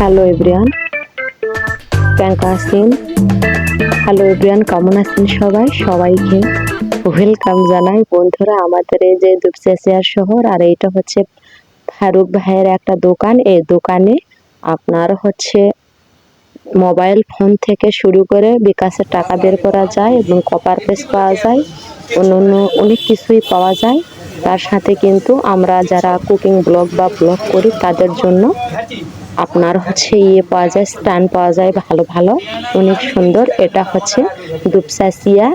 Hello everyone প্যাঙ্কা আছেন hello everyone কেমন আছেন সবাই? সবাইকে ওয়েলকাম জানাই। বন্ধুরা, আমাদের এই যে দুপচাচিয়ার শহর, আর এইটা হচ্ছে ফারুক ভাইয়ের একটা দোকান। এই দোকানে আপনার হচ্ছে মোবাইল ফোন থেকে শুরু করে বিকাশের টাকা বের করা যায় এবং কপার পেস পাওয়া যায়। অন্য অন্য অনেক কিছুই পাওয়া যায়। তার সাথে কিন্তু আমরা যারা কুকিং ব্লগ বা ব্লগ করি, তাদের জন্য আপনার হচ্ছে ইয়ে পাওয়া যায়, স্ট্যান্ড পাওয়া যায় ভালো ভালো। অনেক সুন্দর। এটা হচ্ছে দুপসাসিয়া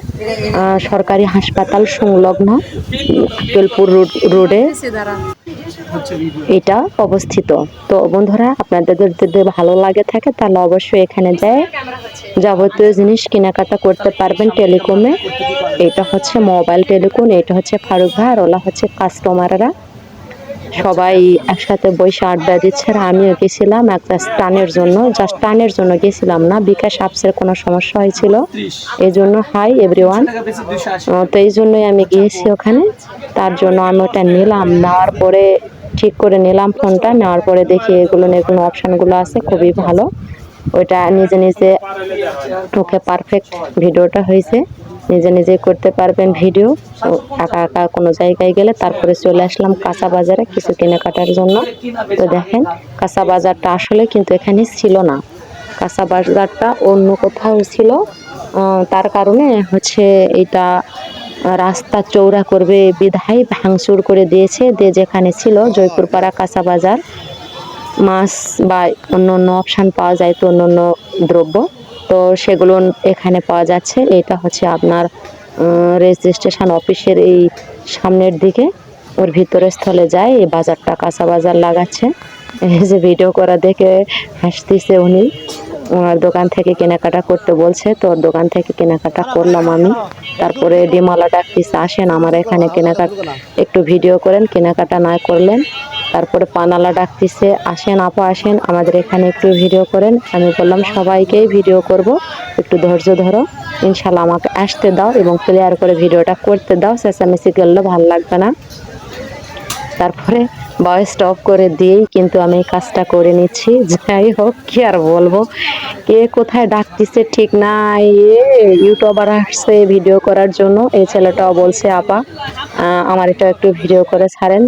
সরকারি হাসপাতাল সংলগ্ন আক্কেলপুর রোড- রোডে। এটা অবস্থিত। তো বন্ধুরা আপনাদের যদি ভালো লাগে থাকে তাহলে অবশ্যই এখানে যায়। যাবতীয় জিনিস কেনাকাটা করতে পারবেন টেলিকমে। এটা হচ্ছে মোবাইল টেলিকম এটা হচ্ছে ফারুক ভাই আর ওলা হচ্ছে কাস্টমাররা সবাই একসাথে বসে আড্ডা দিচ্ছে আর আমিও গেছিলাম একটা স্টানের জন্য। জাস্ট টানের জন্য গেছিলাম না বিকাশ আপসের কোনো সমস্যা হয়েছিল। এই জন্য হাই এভরিওয়ান তো এই জন্যই আমি গিয়েছি ওখানে। তার জন্য আমি ওটা নিলাম। নেওয়ার পরে ঠিক করে নিলাম ফোনটা। নেওয়ার পরে দেখি এগুলো এগুলো অপশানগুলো আছে, খুবই ভালো। ওইটা নিজে নিজে ওকে পারফেক্ট ভিডিওটা হয়েছে। নিজে নিজে করতে পারবেন ভিডিও। একা একা কোনো জায়গায় গেলে তারপরে চলে আসলাম কাঁচা বাজারে কিছু কেনাকাটার জন্য। তো দেখেন, কাঁচা বাজারটা আসলে কিন্তু এখানে ছিল না। কাঁচা বাজারটা অন্য কোথাও ছিল। তার কারণে হচ্ছে এটা রাস্তা চৌড়া করবে, বিধায় ভাঙচুর করে দিয়েছে দিয়ে যেখানে ছিল জয়পুরপাড়া কাঁচা বাজার মাছ বা অন্য অন্য অপশান পাওয়া যায় তো অন্য অন্য দ্রব্য। তো সেগুলো এখানে পাওয়া যাচ্ছে। এটা হচ্ছে আপনার রেজিস্ট্রেশন অফিসের এই সামনের দিকে। ওর ভিতরে স্থলে যায়, এই বাজারটা কাঁচা বাজার লাগাচ্ছে। এই যে ভিডিও করা দেখে হাসতেছে উনি। ওনার দোকান থেকে কেনাকাটা করতে বলছে, তো দোকান থেকে কেনাকাটা করলাম আমি। তারপরে ডিমালা ডাকতেছে আসেন, আমার এখানে কেনাকাটা, একটু ভিডিও করেন, কেনাকাটা না করলেন। তারপরে পানালা ডাকতেছে আসেন, আপা আসেন, আমাদের এখানে একটু ভিডিও করেন। আমি বললাম, সবাইকেই ভিডিও করব, একটু ধৈর্য ধরো। ইনশাল্লাহ আমাকে আসতে দাও এবং ক্লিয়ার করে ভিডিওটা করতে দাও। চেঁচামেচি করলে ভালো লাগবে না। তারপরে বয়স স্টপ করে দিয়েই কিন্তু আমি কাজটা করে নিচ্ছি। যাই হোক, কি আর বলব? কে কোথায় ডাকতেছে ঠিক নাই। ইউটিউবার আসছে ভিডিও করার জন্য। এই ছেলেটাও বলছে, আপা আমার এটা একটু ভিডিও করে ছাড়েন।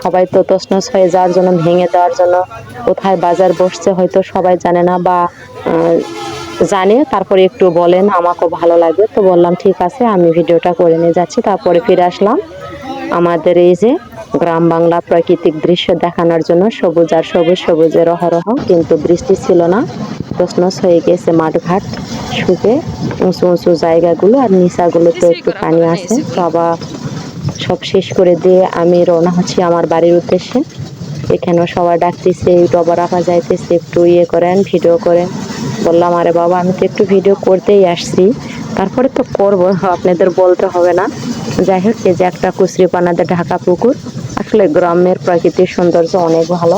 সবাই তো তসনস হয়ে যাওয়ার জন্য, ভেঙে দেওয়ার জন্য কোথায় বাজার বসছে হয়তো সবাই জানে না বা জানে। তারপরে একটু বলেন, আমাকেও ভালো লাগবে। তো বললাম, ঠিক আছে, আমি ভিডিওটা করে নিয়ে যাচ্ছি। তারপরে ফিরে আসলাম। আমাদের এই যে গ্রাম বাংলা প্রাকৃতিক দৃশ্য দেখানোর জন্য সবুজ আর সবুজ সবুজের অহরহ, কিন্তু বৃষ্টি ছিল না। তসনস হয়ে গেছে মাঠঘাট শুকে উঁচু উঁচু জায়গাগুলো আর নিচাগুলোতে একটু পানি আছে। বাবা সব শেষ করে দিয়ে আমি রওনা হচ্ছি আমার বাড়ির উদ্দেশ্যে। এখানেও সবাই ডাকতেছে ডবা রাখা যাইতেছে, একটু ইয়ে করেন, ভিডিও করেন। বললাম, আরে বাবা, আমি তো একটু ভিডিও করতেই আসছি। তারপরে তো করব, আপনাদের বলতে হবে না। যাই হোক যে একটা কুচরি পানাতে ঢাকা পুকুর আসলে গ্রামের প্রাকৃতিক সৌন্দর্য অনেক ভালো।